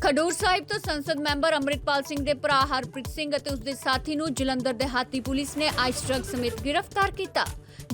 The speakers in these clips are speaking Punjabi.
ਖਡੂਰ ਸਾਹਿਬ ਤੋਂ ਸੰਸਦ ਮੈਂਬਰ ਅੰਮ੍ਰਿਤਪਾਲ ਸਿੰਘ ਦੇ ਭਰਾ ਹਰਪ੍ਰੀਤ ਸਿੰਘ ਅਤੇ ਉਸ ਦੇ ਸਾਥੀ ਨੂੰ ਜਲੰਧਰ ਦੇ ਪੁਲਿਸ ਨੇ ਆਈਸ ਡਰੱਗ ਸਮੇਤ ਗ੍ਰਿਫਤਾਰ ਕੀਤਾ।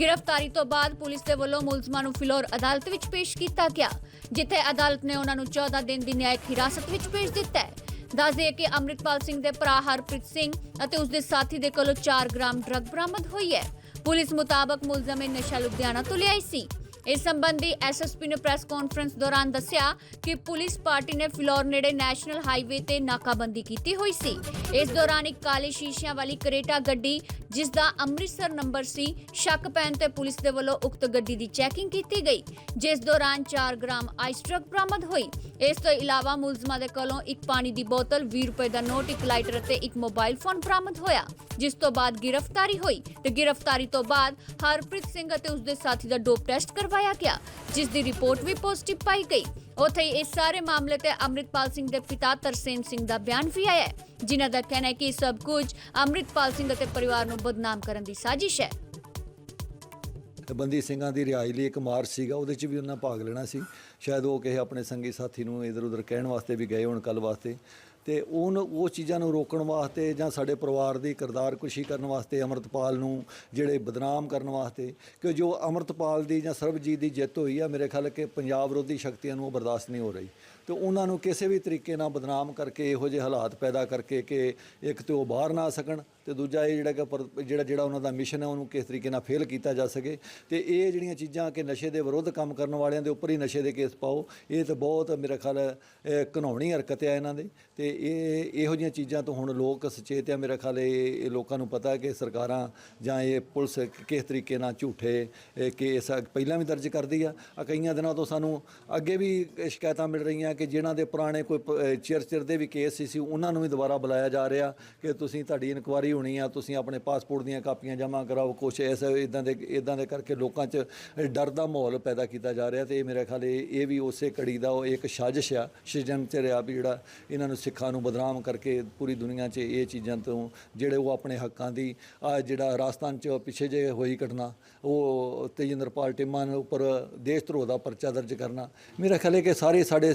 ਗ੍ਰਿਫਤਾਰੀ ਤੋਂ ਬਾਅਦ ਪੁਲਿਸ ਦੇ ਵੱਲੋਂ ਮੁਲਜ਼ਮਾਂ ਨੂੰ ਫਿਲੌਰ ਅਦਾਲਤ ਵਿੱਚ ਪੇਸ਼ ਕੀਤਾ ਗਿਆ, ਜਿੱਥੇ ਅਦਾਲਤ ਨੇ ਉਹਨਾਂ ਨੂੰ 14 ਦਿਨ ਦੀ ਨਿਆਇਕ ਹਿਰਾਸਤ ਵਿੱਚ ਭੇਜ ਦਿੱਤਾ ਹੈ। ਦੱਸ ਦਈਏ ਕਿ ਅੰਮ੍ਰਿਤਪਾਲ ਸਿੰਘ ਦੇ ਭਰਾ ਹਰਪ੍ਰੀਤ ਸਿੰਘ ਅਤੇ ਉਸ ਦੇ ਸਾਥੀ ਦੇ ਕੋਲੋਂ 4 ਗ੍ਰਾਮ ਡਰੱਗ ਬਰਾਮਦ ਹੋਈ ਹੈ। ਪੁਲਿਸ ਮੁਤਾਬਕ ਮੁਲਜ਼ਮ ਇਹ ਨਸ਼ਾ ਲੁਧਿਆਣਾ ਤੋਂ ਲਿਆਈ ਸੀ। ਇਸ ਸੰਬੰਧੀ ਐਸਐਸਪੀ ਨੇ ਪ੍ਰੈਸ ਕਾਨਫਰੰਸ ਦੌਰਾਨ ਦੱਸਿਆ ਕਿ ਪੁਲਿਸ ਪਾਰਟੀ ਨੇ ਫਿਲੌਰ ਨੇੜੇ ਨੈਸ਼ਨਲ ਹਾਈਵੇ ਤੇ ਨਾਕਾਬੰਦੀ ਕੀਤੀ ਹੋਈ ਸੀ। ਇਸ ਦੌਰਾਨ ਇੱਕ ਕਾਲੇ ਸ਼ੀਸ਼ਿਆਂ ਵਾਲੀ ਕਰੇਟਾ ਗੱਡੀ, ਜਿਸ ਦਾ ਅੰਮ੍ਰਿਤਸਰ ਨੰਬਰ ਸੀ, ਸ਼ੱਕ ਪੈਣ ਤੇ ਪੁਲਿਸ ਦੇ ਵੱਲੋਂ ਉਕਤ ਗੱਡੀ ਦੀ ਚੈਕਿੰਗ ਕੀਤੀ ਗਈ, ਜਿਸ ਦੌਰਾਨ 4 ਗ੍ਰਾਮ ਆਈਸ ਡਰੱਗ ਬਰਾਮਦ ਹੋਈ। ਇਸ ਤੋਂ ਇਲਾਵਾ ਮੁਲਜ਼ਮਾਂ ਦੇ ਕੋਲੋਂ ਇੱਕ ਪਾਣੀ ਦੀ ਬੋਤਲ 20 ਰੁਪਏ ਦਾ ਨੋਟ, ਇੱਕ ਲਾਈਟਰ ਅਤੇ ਇੱਕ ਮੋਬਾਈਲ ਫੋਨ ਬਰਾਮਦ ਹੋਇਆ, ਜਿਸ ਤੋਂ ਬਾਅਦ ਗ੍ਰਿਫਤਾਰੀ ਹੋਈ ਤੇ ਗ੍ਰਿਫਤਾਰੀ ਤੋਂ ਬਾਅਦ ਹਰਪ੍ਰੀਤ ਸਿੰਘ ਅਤੇ ਉਸਦੇ ਸਾਥੀ ਦਾ ਡੋਪ ਟੈਸਟ ਕਰਵਾਇਆ ਗਿਆ, ਜਿਸ ਦੀ ਰਿਪੋਰਟ ਵੀ ਪੋਜ਼ਿਟਿਵ ਪਾਈ ਗਈ। ਉੱਥੇ ਇਸ ਸਾਰੇ ਮਾਮਲੇ ਤੇ ਅੰਮ੍ਰਿਤਪਾਲ ਸਿੰਘ ਦੇ ਪਿਤਾ ਤਰਸੇਮ ਸਿੰਘ ਦਾ ਬਿਆਨ ਵੀ ਆਇਆ ਹੈ, ਜਿਨ੍ਹਾਂ ਦਾ ਕਹਿਣਾ ਹੈ ਕਿ ਸਭ ਕੁਝ ਅੰਮ੍ਰਿਤਪਾਲ ਸਿੰਘ ਅਤੇ ਪਰਿਵਾਰ ਨੂੰ ਬਦਨਾਮ ਕਰਨ ਦੀ ਸਾਜ਼ਿਸ਼ ਹੈ। ਤੇ ਬੰਦੀ ਸਿੰਘਾਂ ਦੀ ਰਿਹਾਈ ਲਈ ਇੱਕ ਮਾਰਚ ਸੀਗਾ, ਉਹਦੇ 'ਚ ਵੀ ਉਹਨਾਂ ਭਾਗ ਲੈਣਾ ਸੀ। ਸ਼ਾਇਦ ਉਹ ਕਿਸੇ ਆਪਣੇ ਸੰਗੀ ਸਾਥੀ ਨੂੰ ਇਧਰ ਉਧਰ ਕਹਿਣ ਵਾਸਤੇ ਵੀ ਗਏ ਹੋਣ ਕੱਲ ਵਾਸਤੇ। ਤੇ ਉਹਨ ਉਹ ਚੀਜ਼ਾਂ ਨੂੰ ਰੋਕਣ ਵਾਸਤੇ ਜਾਂ ਸਾਡੇ ਪਰਿਵਾਰ ਦੀ ਕਿਰਦਾਰ ਕੁਸ਼ੀ ਕਰਨ ਵਾਸਤੇ ਅਮਰਤਪਾਲ ਨੂੰ ਜਿਹੜੇ ਬਦਨਾਮ ਕਰਨ ਵਾਸਤੇ, ਕਿ ਜੋ ਅਮਰਤਪਾਲ ਦੀ ਜਾਂ ਸਰਬਜੀਤ ਦੀ ਜਿੱਤ ਹੋਈ ਆ, ਮੇਰੇ ਖਿਆਲ ਕਿ ਪੰਜਾਬ ਵਿਰੋਧੀ ਸ਼ਕਤੀਆਂ ਨੂੰ ਉਹ ਬਰਦਾਸ਼ਤ ਨਹੀਂ ਹੋ ਰਹੀ। ਤੇ ਉਹਨਾਂ ਨੂੰ ਕਿਸੇ ਵੀ ਤਰੀਕੇ ਨਾਲ ਬਦਨਾਮ ਕਰਕੇ ਇਹੋ ਜਿਹੇ ਹਾਲਾਤ ਪੈਦਾ ਕਰਕੇ ਕਿ ਇੱਕ ਤੇ ਉਹ ਬਾਹਰ ਨਾ ਆ ਸਕਣ ਤੇ ਦੂਜਾ ਇਹ ਜਿਹੜਾ ਕਿ ਪਰ- ਜਿਹੜਾ ਜਿਹੜਾ ਉਹਨਾਂ ਦਾ ਮਿਸ਼ਨ ਹੈ ਉਹਨੂੰ ਕਿਸ ਤਰੀਕੇ ਨਾਲ ਫੇਲ ਕੀਤਾ ਜਾ ਸਕੇ। ਤੇ ਇਹ ਜਿਹੜੀਆਂ ਚੀਜ਼ਾਂ ਕਿ ਨਸ਼ੇ ਦੇ ਵਿਰੁੱਧ ਕੰਮ ਕਰਨ ਵਾਲਿਆਂ ਦੇ ਉੱਪਰ ਹੀ ਨਸ਼ੇ ਦੇ ਕੇਸ ਪਾਓ ਇਹ ਤਾਂ ਬਹੁਤ ਮੇਰਾ ਖਿਆਲ ਹੈ, ਹਰਕਤ ਹੈ ਇਹਨਾਂ ਦੇ। ਤੇ ਇਹ ਇਹੋ ਜਿਹੀਆਂ ਚੀਜ਼ਾਂ ਤੋਂ ਹੁਣ ਲੋਕ ਸੁਚੇਤ ਆ ਮੇਰਾ ਖਿਆਲ ਇਹ ਲੋਕਾਂ ਨੂੰ ਪਤਾ ਕਿ ਸਰਕਾਰਾਂ ਜਾਂ ਇਹ ਪੁਲਿਸ ਕਿਸ ਤਰੀਕੇ ਨਾਲ ਝੂਠੇ ਕੇਸ ਪਹਿਲਾਂ ਵੀ ਦਰਜ ਕਰਦੀ ਆ। ਕਈਆਂ ਦਿਨਾਂ ਤੋਂ ਸਾਨੂੰ ਅੱਗੇ ਵੀ ਸ਼ਿਕਾਇਤਾਂ ਮਿਲ ਰਹੀਆਂ ਕਿ ਜਿਨ੍ਹਾਂ ਦੇ ਪੁਰਾਣੇ ਕੋਈ ਪ- ਚਿਰ ਚਿਰ ਦੇ ਵੀ ਕੇਸ ਸੀ ਉਹਨਾਂ ਨੂੰ ਵੀ ਦੁਬਾਰਾ ਬੁਲਾਇਆ ਜਾ ਰਿਹਾ ਕਿ ਤੁਸੀਂ ਤੁਹਾਡੀ ਇਨਕੁਆਰੀ ਹੋਣੀ ਆ, ਤੁਸੀਂ ਆਪਣੇ ਪਾਸਪੋਰਟ ਦੀਆਂ ਕਾਪੀਆਂ ਜਮ੍ਹਾਂ ਕਰਾਓ, ਕੁਛ ਐਸਾ ਇਦਾਂ ਦੇ ਇਦਾਂ ਦੇ ਕਰਕੇ ਲੋਕਾਂ 'ਚ ਡਰ ਦਾ ਮਾਹੌਲ ਪੈਦਾ ਕੀਤਾ ਜਾ ਰਿਹਾ ਤੇ ਇਹ ਮੇਰੇ ਖਿਆਲ ਇਹ ਵੀ ਉਸੇ ਕੜੀ ਦਾ ਉਹ ਇੱਕ ਸਾਜ਼ਿਸ਼ ਆ ਸ਼ਿਜੰਤਰ ਆ ਵੀ ਜਿਹੜਾ ਇਹਨਾਂ ਨੂੰ ਸਿੱਖਾਂ ਨੂੰ ਬਦਨਾਮ ਕਰਕੇ ਪੂਰੀ ਦੁਨੀਆ 'ਚ ਇਹ ਚੀਜ਼ਾਂ ਤੋਂ ਜਿਹੜੇ ਉਹ ਆਪਣੇ ਹੱਕਾਂ ਦੀ, ਆ ਜਿਹੜਾ ਰਾਜਸਥਾਨ 'ਚ ਪਿੱਛੇ ਜੇ ਹੋਈ ਘਟਨਾ, ਉਹ ਤੇਜਿੰਦਰਪਾਲ ਟਿੰਮਾ ਉੱਪਰ ਦੇਸ਼ ਧਰੋਹ ਦਾ ਪਰਚਾ ਦਰਜ ਕਰਨਾ। ਮੇਰਾ ਖਿਆਲ ਹੈ ਕਿ ਸਾਰੇ ਸਾਡੇ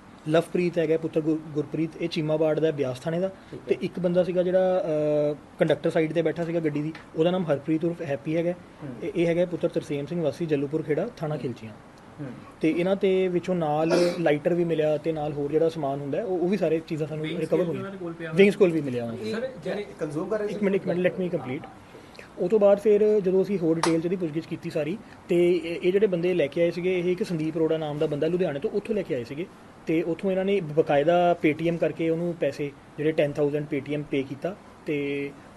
ਲਵਪ੍ਰੀਤ ਹੈਗਾ ਪੁੱਤਰ ਗੁਰ- ਗੁਰਪ੍ਰੀਤ ਇਹ ਚੀਮਾਬਾੜ ਦਾ ਬਿਆਸ ਥਾਣੇ ਦਾ। ਤੇ ਇੱਕ ਬੰਦਾ ਸੀਗਾ ਜਿਹੜਾ ਕੰਡਕਟਰ ਸਾਈਡ ਤੇ ਬੈਠਾ ਸੀਗਾ ਗੱਡੀ ਦੀ। ਉਹਦਾ ਨਾਮ ਹਰਪ੍ਰੀਤ ਉਰਫ ਹੈਪੀ ਹੈਗਾ। ਇਹ ਇਹ ਹੈਗਾ ਪੁੱਤਰ ਤਰਸੇਮ ਸਿੰਘ ਵਾਸੀ ਜੱਲੂਪੁਰ ਖੇੜਾ ਥਾਣਾ ਖਿਲਚੀਆਂ। ਤੇ ਇਹਨਾਂ ਤੇ ਵਿੱਚੋਂ ਨਾਲ ਲਾਈਟਰ ਵੀ ਮਿਲਿਆ ਤੇ ਨਾਲ ਹੋਰ ਜਿਹੜਾ ਸਮਾਨ ਹੁੰਦਾ ਉਹ ਉਹ ਵੀ ਸਾਰੇ ਚੀਜ਼ਾਂ ਸਾਨੂੰ ਰਿਕਵਰ ਹੋਈਆਂ ਵਿੰਗਸ ਕੋਲ ਵੀ ਮਿਲਿਆ सर ਜਿਹੜੇ ਕੰਜ਼ੂਮ ਕਰ ਇੱਕ ਮਿੰਟ ਇੱਕ ਮਿੰਟ ਲੈਟ ਮੀ ਕੰਪਲੀਟ ਉਹ ਤੋਂ ਬਾਅਦ ਫਿਰ ਜਦੋਂ ਅਸੀਂ ਹੋਰ ਡਿਟੇਲ ਚ ਇਹਦੀ ਪੁੱਛਗਿੱਛ ਕੀਤੀ ਸਾਰੀ ਤੇ ਇਹ ਇਹ ਜਿਹੜੇ ਬੰਦੇ ਲੈ ਕੇ ਆਏ ਸੀਗੇ ਇਹ ਇੱਕ ਸੰਦੀਪ ਅਰੋੜਾ ਨਾਮ ਦਾ ਬੰਦਾ ਲੁਧਿਆਣੇ ਤੋਂ ਉੱਥੋਂ ਲੈ ਕੇ ਆਏ ਸੀਗੇ। ਤੇ ਉੱਥੋਂ ਇਹਨਾਂ ਨੇ ਬਕਾਇਦਾ ਪੇਟੀਐਮ ਕਰਕੇ ਉਹਨੂੰ ਪੈਸੇ ਜਿਹੜੇ 10000 ਪੇਟੀਐਮ ਪੇ ਕੀਤਾ ਤੇ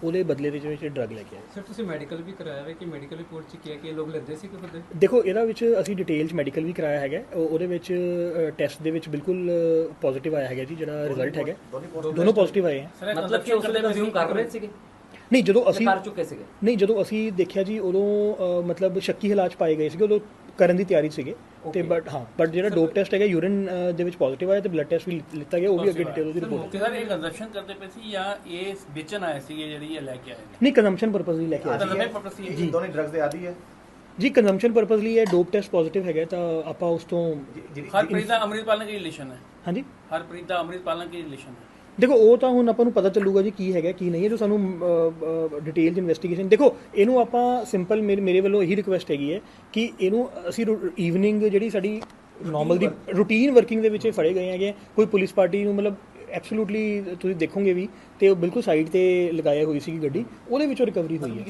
ਉਹਦੇ ਬਦਲੇ ਦੇ ਵਿੱਚ ਡਰੱਗ ਲੈ ਕੇ ਆਏ। ਸਰ ਤੁਸੀਂ ਮੈਡੀਕਲ ਵੀ ਕਰਾਇਆ ਹੈ ਕਿ ਮੈਡੀਕਲ ਰਿਪੋਰਟ ਚ ਕੀ ਹੈ ਕਿ ਇਹ ਲੋਕ ਲੈਂਦੇ ਸੀ ਕਿ ਬੰਦੇ? ਦੇਖੋ ਇਹਦਾ ਵਿੱਚ ਅਸੀਂ ਡਿਟੇਲ ਚ ਮੈਡੀਕਲ ਵੀ ਕਰਾਇਆ ਹੈਗਾ। ਉਹ- ਉਹਦੇ ਵਿੱਚ ਟੈਸਟ ਦੇ ਵਿੱਚ ਬਿਲਕੁਲ ਪੋਜ਼ਿਟਿਵ ਆਇਆ ਹੈਗਾ ਜੀ ਜਿਹੜਾ ਰਿਜ਼ਲਟ ਹੈਗਾ। ਦੋਨੋਂ ਪੋਜ਼ਿਟਿਵ ਆਏ ਹੈ ਮਤਲਬ ਕਿ ਉਸ ਵੇਲੇ ਕੰਜ਼ੂਮ ਕਰ ਰਹੇ ਸੀਗੇ। ਨਹੀਂ ਜਦੋਂ ਅਸੀਂ ਕਰ ਚੁੱਕੇ ਸੀਗੇ। ਨਹੀਂ ਜਦੋਂ ਅਸੀਂ ਦੇਖਿਆ ਜੀ ਉਦੋਂ ਅ, ਮਤਲਬ ਸ਼ੱਕੀ ਹਾਲਾਤ 'ਚ ਪਾਏ ਗਏ ਸੀਗੇ ਉਦੋਂ ਕਰਨ ਦੀ ਤਿਆਰੀ ਸੀਗੇ। ਤੇ ਬਟ ਹਾਂ ਬਟ ਜਿਹੜਾ ਡੋਪ ਟੈਸਟ ਹੈਗਾ ਯੂਰਿਨ ਦੇ ਵਿੱਚ ਪੋਜ਼ਿਟਿਵ ਆਇਆ ਤੇ ਬਲੱਡ ਟੈਸਟ ਵੀ ਲਿੱਤਾ ਗਿਆ ਉਹ ਵੀ ਅੱਗੇ ਡਿਟੇਲ ਉਹਦੀ ਰਿਪੋਰਟ ਮੌਕੇ ਸਰ ਇਹ ਕੰਜ਼ਪਸ਼ਨ ਕਰਦੇ ਪਏ ਸੀ ਜਾਂ ਇਹ ਵੇਚਣ ਆਏ ਸੀਗੇ ਜਿਹੜੀ ਇਹ ਲੈ ਕੇ ਆਏ ਨੇ? ਨਹੀਂ ਕੰਜ਼ੰਪਸ਼ਨ ਪਰਪਸ ਲਈ ਲੈ ਕੇ ਆਏ ਤਾਂ ਸੀ ਨਵੇਂ ਪਰਪਸ ਸੀ ਜੀ ਦੋਨੇ ਡਰੱਗਸ ਦੇ ਆਦੀ ਹੈ। ਜੀ ਕੰਜ਼ੰਪਸ਼ਨ ਪਰਪਸ ਲਈ ਇਹ ਡੋਪ ਟੈਸਟ ਪੋਜ਼ਿਟਿਵ ਹੈਗਾ ਤਾਂ ਆਪਾਂ ਉਸ ਤੋਂ ਜਿਹੜੀ ਹਰਪ੍ਰੀਤ ਦਾ ਅੰਮ੍ਰਿਤਪਾਲ ਨਾਲ ਕੀ ਰਿਲੇਸ਼ਨ ਹੈ? ਹਾਂਜੀ? ਹਰਪ੍ਰੀਤ ਦਾ ਅੰਮ੍ਰਿਤਪਾਲ ਨਾਲ ਕੀ ਰਿਲੇਸ਼ਨ ਹੈ? ਦੇਖੋ, ਉਹ ਤਾਂ ਹੁਣ ਆਪਾਂ ਨੂੰ ਪਤਾ ਚੱਲੂਗਾ ਜੀ ਕੀ ਹੈਗਾ, ਕੀ ਨਹੀਂ ਹੈ, ਜੋ ਸਾਨੂੰ ਡਿਟੇਲਡ ਇਨਵੈਸਟੀਗੇਸ਼ਨ ਦੇਖੋ, ਇਹਨੂੰ ਆਪਾਂ ਸਿੰਪਲ ਮੇਰੇ ਮੇਰੇ ਵੱਲੋਂ ਇਹੀ ਰਿਕੁਐਸਟ ਹੈਗੀ ਹੈ ਕਿ ਇਹਨੂੰ ਅਸੀਂ ਈਵਨਿੰਗ ਜਿਹੜੀ ਸਾਡੀ ਨਾਰਮਲ ਦੀ ਰੂਟੀਨ ਵਰਕਿੰਗ ਦੇ ਵਿੱਚ ਇਹ ਫੜੇ ਗਏ ਹੈਗੇ ਕੋਈ ਪੁਲਿਸ ਪਾਰਟੀ ਨੂੰ ਮਤਲਬ ਐਬਸੋਲੂਟਲੀ ਤੁਸੀਂ ਦੇਖੋਗੇ ਵੀ ਤੇ ਉਹ ਬਿਲਕੁਲ ਸਾਈਡ ਤੇ ਲਗਾਇਆ ਹੋਈ ਸੀ ਗੱਡੀ, ਉਹਦੇ ਵਿੱਚੋਂ ਰਿਕਵਰੀ ਹੋਈ ਹੈ।